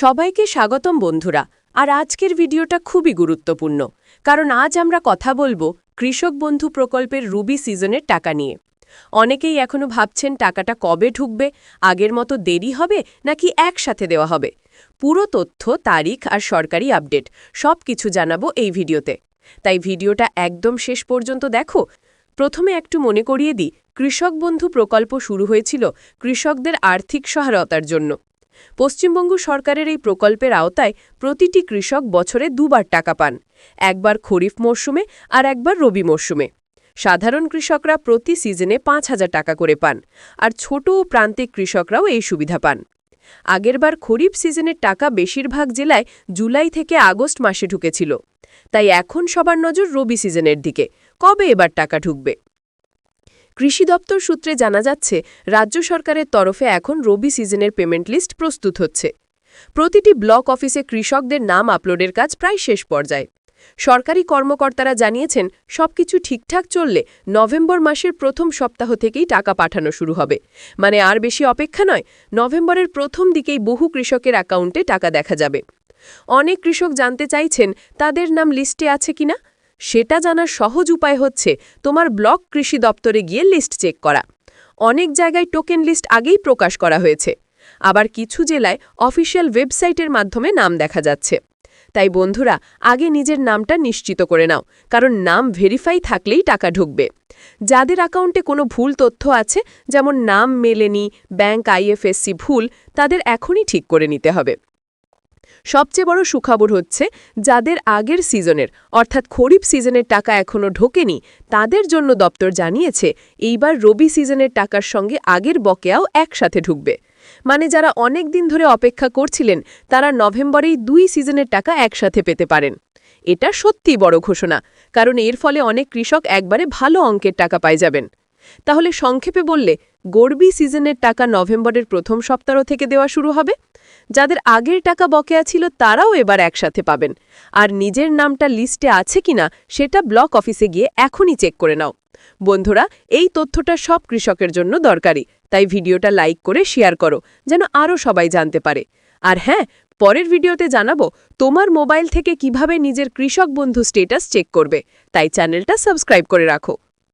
সবাইকে স্বাগতম বন্ধুরা। আর আজকের ভিডিওটা খুবই গুরুত্বপূর্ণ। কারণ আজ আমরা কথা বলব কৃষক বন্ধু প্রকল্পের রুবি সিজনের টাকা নিয়ে। অনেকেই এখনও ভাবছেন টাকাটা কবে ঢুকবে, আগের মতো দেরি হবে নাকি একসাথে দেওয়া হবে। পুরো তথ্য, তারিখ আর সরকারি আপডেট সব কিছু জানাব এই ভিডিওতে। তাই ভিডিওটা একদম শেষ পর্যন্ত দেখো। প্রথমে একটু মনে করিয়ে দিই, কৃষক বন্ধু প্রকল্প শুরু হয়েছিল কৃষকদের আর্থিক সহায়তার জন্য। পশ্চিমবঙ্গ সরকারের এই প্রকল্পের আওতায় প্রতিটি কৃষক বছরে দুবার টাকা পান, একবার খরিফ মরশুমে আর একবার রবি মরশুমে। সাধারণ কৃষকরা প্রতি সিজনে পাঁচ হাজার টাকা করে পান, আর ছোট ও প্রান্তিক কৃষকরাও এই সুবিধা পান। আগেরবার খরিফ সিজনের টাকা বেশিরভাগ জেলায় জুলাই থেকে আগস্ট মাসে ঢুকেছিল, তাই এখন সবার নজর রবি সিজনের দিকে, কবে এবার টাকা ঢুকবে? কৃষি দপ্তর সূত্রে জানা যাচ্ছে, রাজ্য সরকারের তরফে এখন রবি সিজনের পেমেন্ট লিস্ট প্রস্তুত হচ্ছে। প্রতিটি ব্লক অফিসে কৃষকদের নাম আপলোডের কাজ প্রায় শেষ পর্যায়ে। সরকারি কর্মকর্তারা জানিয়েছেন, সবকিছু ঠিকঠাক চললে নভেম্বর মাসের প্রথম সপ্তাহ থেকেই টাকা পাঠানো শুরু হবে। মানে আর বেশি অপেক্ষা নয়, নভেম্বরের প্রথম দিকেই বহু কৃষকের অ্যাকাউন্টে টাকা দেখা যাবে। অনেক কৃষক জানতে চাইছেন, তাদের নাম লিস্টে আছে কিনা? সেটা জানার সহজ উপায় হচ্ছে তোমার ব্লক কৃষি দপ্তরে গিয়ে লিস্ট চেক করা। অনেক জায়গায় টোকেন লিস্ট আগেই প্রকাশ করা হয়েছে। আবার কিছু জেলায় অফিসিয়াল ওয়েবসাইটের মাধ্যমে নাম দেখা যাচ্ছে। তাই বন্ধুরা, আগে নিজের নামটা নিশ্চিত করে নাও, কারণ নাম ভেরিফাই থাকলেই টাকা ঢুকবে। যাদের অ্যাকাউন্টে কোনো ভুল তথ্য আছে, যেমন নাম মেলেনি ব্যাংক আইএফএসসি ভুল, তাদের এখনই ঠিক করে নিতে হবে। সবচেয়ে বড় সুখবর হচ্ছে যাদের আগের সিজনের, অর্থাৎ খরিফ সিজনের টাকা এখনও ঢোকেনি, তাদের জন্য দপ্তর জানিয়েছে এইবার রবি সিজনের টাকার সঙ্গে আগের বকেয়াও একসাথে ঢুকবে। মানে যারা অনেক দিন ধরে অপেক্ষা করছিলেন, তারা নভেম্বরেই দুই সিজনের টাকা একসাথে পেতে পারেন। এটা সত্যি বড় ঘোষণা, কারণ এর ফলে অনেক কৃষক একবারে ভালো অঙ্কের টাকা পাই যাবেন। তাহলে সংক্ষেপে বললে, গর্বি সিজনের টাকা নভেম্বরের প্রথম সপ্তাহ থেকে দেওয়া শুরু হবে। যাদের আগের টাকা বকেয়া ছিল তারাও এবার একসাথে পাবেন। আর নিজের নামটা লিস্টে আছে কিনা সেটা ব্লক অফিসে গিয়ে এখনই চেক করে নাও। বন্ধুরা, এই তথ্যটা সব কৃষকের জন্য দরকারি, তাই ভিডিওটা লাইক করে শেয়ার করো, যেন আরও সবাই জানতে পারে। আর হ্যাঁ পরের ভিডিওতে জানাব, তোমার মোবাইল থেকে কীভাবে নিজের কৃষক বন্ধু স্টেটাস চেক করবে। তাই চ্যানেলটা সাবস্ক্রাইব করে রাখো।